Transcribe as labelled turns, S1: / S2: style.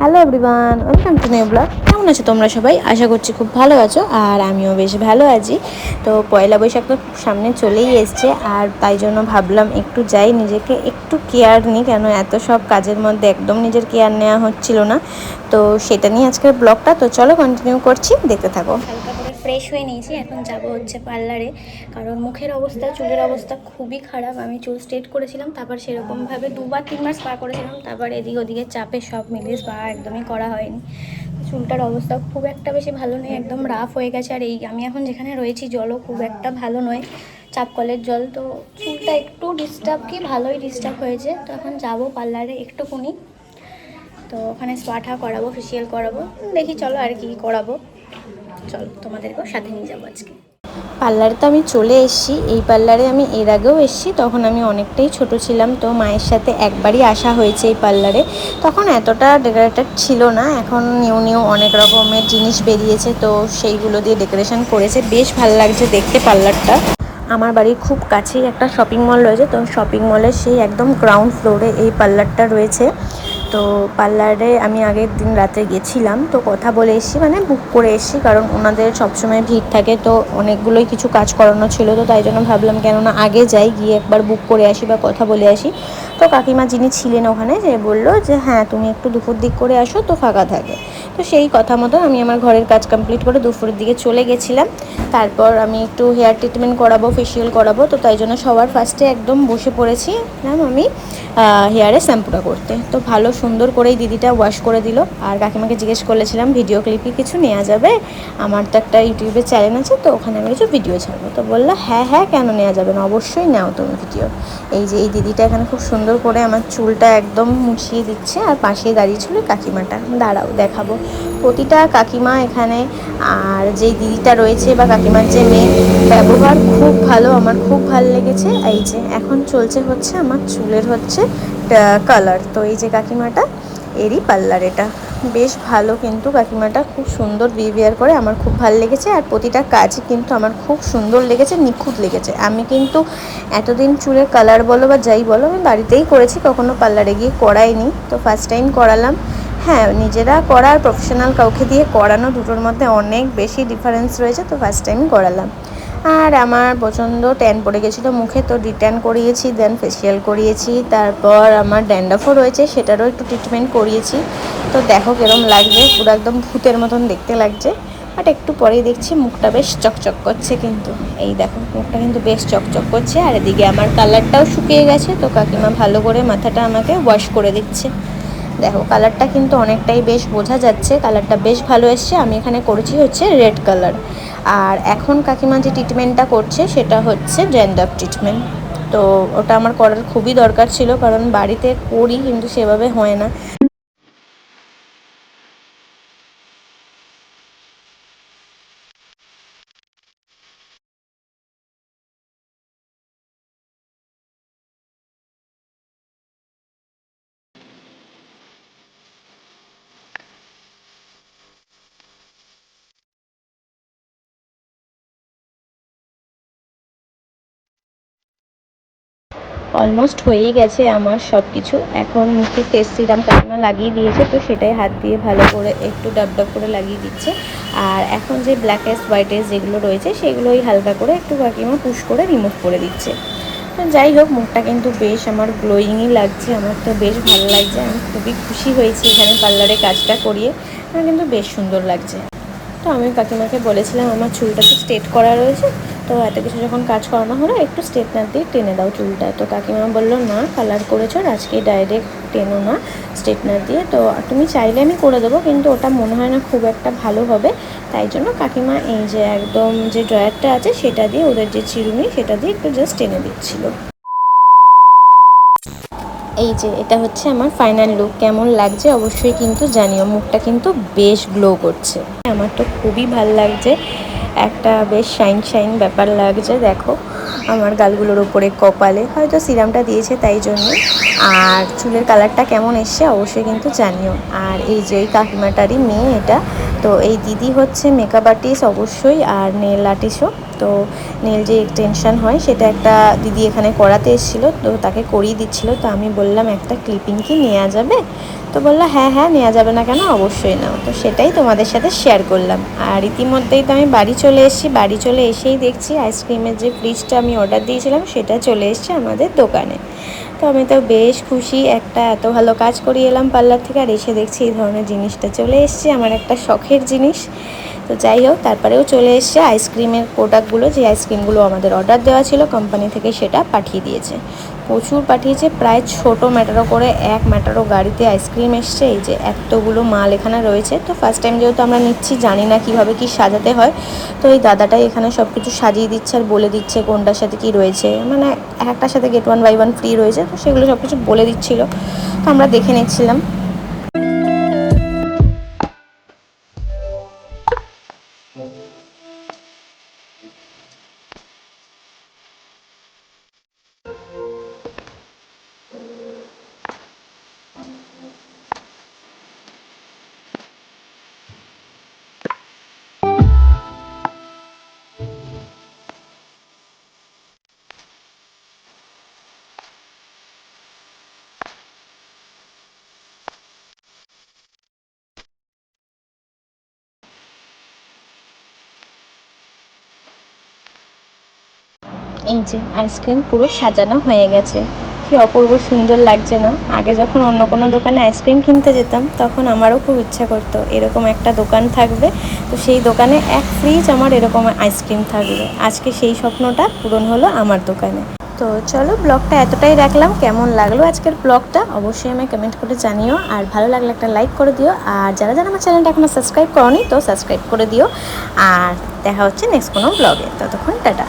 S1: Hello everyone welcome to new blog কেমন আছো তোমরা সবাই? আশা করছি খুব ভালো আছো আর আমিও বেশ ভালো আছি। তো পয়লা বৈশাখ তো সামনে চলেই এসছে আর তাই জন্য ভাবলাম একটু যাই, নিজেকে একটু কেয়ার নিই, কেন এত সব কাজের মধ্যে একদম নিজের কেয়ার নেওয়া হচ্ছিল না। তো সেটা নিয়ে আজকের ব্লগটা তো চলো কন্টিনিউ করছি, দেখতে থাকো।
S2: ফ্রেশ হয়ে নিয়েছি, এখন যাব হচ্ছে পার্লারে। কারণ মুখের অবস্থা, চুলের অবস্থা খুবই খারাপ। আমি চুল স্ট্রেট করেছিলাম, তারপর সেরকমভাবে দুবার তিনবার স্পা করেছিলাম, তারপর এদিক ওদিকে চাপে সব মিলিয়ে স্পা একদমই করা হয়নি। চুলটার অবস্থা খুব একটা বেশি ভালো নেই একদম রাফ হয়ে গেছে। আর এই আমি এখন যেখানে রয়েছি, জলও খুব একটা ভালো নয়। চাপ কলের জল, তো চুলটা একটু ডিস্টার্ব কি ভালোই ডিস্টার্ব হয়েছে। তো এখন যাব পার্লারে একটুকুনি। তো ওখানে স্পাটা করাবো ফেসিয়াল করাবো। দেখি চলো আর কি করাবো। চলো, তোমাদেরকেও সাথে নিয়ে যাব আজকে।
S1: পার্লারে তো আমি চলে এসেছি। এই পার্লারে আমি এর আগেও এসেছি, তখন আমি অনেকটাই ছোট ছিলাম তো মায়ের সাথে একবারই আসা হয়েছে এই পার্লারে। তখন এতটা ডেকোরেটেড ছিল না, এখন নিউ নিউ অনেক রকমের জিনিস বেরিয়েছে তো সেইগুলো দিয়ে ডেকোরেশন করেছে। বেশ ভালো লাগছে দেখতে পার্লারটা। আমার বাড়ির খুব কাছেই একটা শপিং মল রয়েছে তো শপিং মলের সেই একদম গ্রাউন্ড ফ্লোরে এই পার্লারটা রয়েছে। তো পার্লারে আমি আগের দিন রাতে গেছিলাম, তো কথা বলে এসেছি মানে বুক করে এসেছি, কারণ ওনাদের সবসময় ভিড় থাকে, তো অনেকগুলোই কিছু কাজ করানো ছিল, তো তাই জন্য ভাবলাম কেননা আগে যাই, গিয়ে একবার বুক করে আসি বা কথা বলে আসি। তো কাকিমা যিনি ছিলেন ওখানে যে বলল যে হ্যাঁ তুমি একটু দুপুর দিক করে আসো, তো ফাঁকা থাকে। তো সেই কথা মতো আমি আমার ঘরের কাজ কমপ্লিট করে দুপুরের দিকে চলে গেছিলাম। তারপর আমি একটু হেয়ার ট্রিটমেন্ট করাবো ফেসিয়াল করাবো, তো তাই জন্য সবার ফার্স্টে একদম বসে পড়েছি, ম্যাম, আমি হেয়ারে শ্যাম্পুটা করতে। তো ভালো সুন্দর করেই দিদিটা ওয়াশ করে দিল। আর কাকিমাকে জিজ্ঞেস করেছিলাম ভিডিও ক্লিপে কিছু নেওয়া যাবে? আমার তো একটা ইউটিউবে চ্যানেল আছে, তো ওখানে আমি কিছু ভিডিও ছাড়বো। তো বলল হ্যাঁ হ্যাঁ কেন নেওয়া যাবে না? অবশ্যই নাও তুমি ভিডিও এই যে এই দিদিটা এখানে খুব সুন্দর করে আমার চুলটা একদম মুছিয়ে দিচ্ছে, আর পাশে দাঁড়িয়ে ছিল কাকিমাটা। দাঁড়াও, দেখাবো। প্রতিটা কাকিমা এখানে, আর যেই দিদিটা রয়েছে বা কাকিমার যে মেয়ে, ব্যবহার খুব ভালো, আমার খুব ভালো লেগেছে। এই যে, এখন চলছে হচ্ছে আমার চুলের হচ্ছে কালার তো এই যে কাকিমাটা, এরই পার্লার এটা। বেশ ভালো কিন্তু কাকিমাটা, খুব সুন্দর বিহেভিয়ার করে। আমার খুব ভালো লেগেছে আর প্রতিটা কাজই কিন্তু আমার খুব সুন্দর লেগেছে, নিখুঁত লেগেছে। আমি কিন্তু এতদিন চুলের কালার বলো বা যাই বলো, আমি বাড়িতেই করেছি, কখনো পার্লারে গিয়ে করাইনি। তো ফার্স্ট টাইম করালাম। হ্যাঁ নিজেরা করা আর প্রফেশনাল কাউকে দিয়ে করানো দুটোর মধ্যে অনেক বেশি ডিফারেন্স রয়েছে, তো ফার্স্ট টাইম করালাম। আর আমার প্রচণ্ড ট্যান পড়ে গেছিল মুখে, তো রিটার্ন করিয়েছি দেন ফেসিয়াল করিয়েছি, তারপর আমার ড্যান্ডাফও রয়েছে, সেটারও একটু ট্রিটমেন্ট করিয়েছি। তো দেখো কিরম লাগছে, পুরো একদম ভূতের মতন দেখতে লাগছে। বাট একটু পরেই দেখছি মুখটা বেশ চকচক করছে কিন্তু। এই দেখো, মুখটা কিন্তু বেশ চকচক করছে, আর এদিকে আমার কালারটাও শুকিয়ে গেছে, তো কাকিমা ভালো করে মাথাটা আমাকে ওয়াশ করে দিচ্ছে। দেখো কালারটা কিন্তু অনেকটাই বেশ বোঝা যাচ্ছে। কালারটা বেশ ভালো এসছে। আমি এখানে করেছি হচ্ছে রেড কালার আর এখন কাকিমা যে ট্রিটমেন্টটা করছে, সেটা হচ্ছে ড্যান্ডাপ ট্রিটমেন্ট তো ওটা আমার করার খুবই দরকার ছিল, কারণ বাড়িতে করি, কিন্তু সেভাবে হয় না। অলমোস্ট হয়েই গেছে আমার সব কিছু এখন মুখে ফেস সিরাম কাকিমা লাগিয়ে দিয়েছে, তো সেটাই হাত দিয়ে ভালো করে একটু ডাব ডাব করে লাগিয়ে দিচ্ছে। আর এখন যে ব্ল্যাক এস হোয়াইট এস যেগুলো রয়েছে, সেগুলোই হালকা করে একটু কাকিমা পুশ করে রিমুভ করে দিচ্ছে। তো যাই হোক, মুখটা কিন্তু বেশ আমার গ্লোয়িংই লাগছে, আমার তো বেশ ভালো লাগছে, আমি খুবই খুশি হয়েছি এখানে পার্লারে কাজটা করিয়ে, আমার কিন্তু বেশ সুন্দর লাগছে। তো আমি কাকিমাকে বলেছিলাম, আমার চুলটা তো স্ট্রেট করা রয়েছে তো এত কিছু যখন কাজ করানো হলো, একটু স্ট্রেটনার দিয়ে টেনে দাও চুলটা। তো কাকিমা বলল, না কালার করেছ আজকে ডাইরেক্ট টেনো না স্ট্রেটনার দিয়ে। তো তুমি চাইলে আমি করে দেবো, কিন্তু ওটা মনে হয় না খুব একটা ভালো হবে। তাই জন্য কাকিমা এই যে একদম যে ড্রয়ারটা আছে, সেটা দিয়ে ওদের যে চিরুনি, সেটা দিয়ে একটু জাস্ট টেনে দিচ্ছিল। এই যে এটা হচ্ছে আমার ফাইনাল লুক কেমন লাগছে অবশ্যই কিন্তু জানিও। মুখটা কিন্তু বেশ গ্লো করছে। আমার তো খুবই ভালো লাগছে। একটা বেশ শাইন শাইন ব্যাপার লাগছে, দেখো। আমার গালগুলোর ওপরে কপালে হয়তো সিরামটা দিয়েছে তাই জন্য। আর চুলের কালারটা কেমন এসছে অবশ্যই কিন্তু জানিও। আর এই যে এই কাকিমাটারই মেয়ে এটা, তো এই দিদি হচ্ছে মেকআপ আর্টিস্ট অবশ্যই, আর নেল আর্টিস্টও তো নেল যে এক্সটেনশান হয়, সেটা একটা দিদি এখানে করাতে এসেছিল, তো তাকে করিয়ে দিচ্ছিল। তো আমি বললাম, একটা ক্লিপিং কি নেওয়া যাবে? তো বলল হ্যাঁ হ্যাঁ নেওয়া যাবে না কেন? অবশ্যই নাও। তো সেটাই তোমাদের সাথে শেয়ার করলাম। আর ইতিমধ্যেই তো আমি বাড়ি চলে এসেছি। বাড়ি চলে এসেই দেখছি আইসক্রিমের যে ফ্রিজটা আমি অর্ডার দিয়েছিলাম, সেটা চলে এসছে আমাদের দোকানে। তো আমি তো বেশ খুশি। একটা এত ভালো কাজ করিয়ে এলাম পার্লার থেকে, আর এসে দেখছি এই ধরনের জিনিসটা চলে এসছে, আমার একটা শখের জিনিস। তো যাই হোক, তারপরেও চলে এসছে আইসক্রিমের প্রোডাক্টগুলো যে আইসক্রিমগুলো আমাদের অর্ডার দেওয়া ছিল কোম্পানি থেকে সেটা পাঠিয়ে দিয়েছে। প্রচুর পাঠিয়েছে। প্রায় ছোট ম্যাটারো করে, এক ম্যাটারো গাড়িতে আইসক্রিম এসছে। এই যে এতগুলো মাল এখানে রয়েছে। তো ফার্স্ট টাইম যেহেতু আমরা নিচ্ছি, জানি না কীভাবে কি সাজাতে হয়। তো এই দাদাটাই এখানে সব কিছু সাজিয়ে দিচ্ছে আর বলে দিচ্ছে কোনটার সাথে কি রয়েছে। মানে একটার সাথে get one buy one free রয়েছে, তো সেগুলো সব কিছু বলে দিচ্ছিল। তো আমরা দেখে নিচ্ছিলাম। এই যে আইসক্রিম পুরো সাজানো হয়ে গেছে। কি অপূর্ব সুন্দর লাগছে না? আগে যখন অন্য কোনো দোকানে আইসক্রিম কিনতে যেতাম, তখন আমারও খুব ইচ্ছা করতো এরকম একটা দোকান থাকবে। তো সেই দোকানে এক ফ্রিজ আমার এরকম আইসক্রিম থাকবে। আজকে সেই স্বপ্নটা পূরণ হলো আমার দোকানে। তো চলো ব্লগটা এতটাই রাখলাম। কেমন লাগল আজকের ব্লগটা অবশ্যই আমায় কমেন্ট করে জানিও। আর ভালো লাগলে একটা লাইক করে দিও। আর যারা যারা আমার চ্যানেলটা এখনও সাবস্ক্রাইব করনি, তো সাবস্ক্রাইব করে দিও। আর দেখা হচ্ছে নেক্সট কোনো ব্লগে ততক্ষণ টাটা।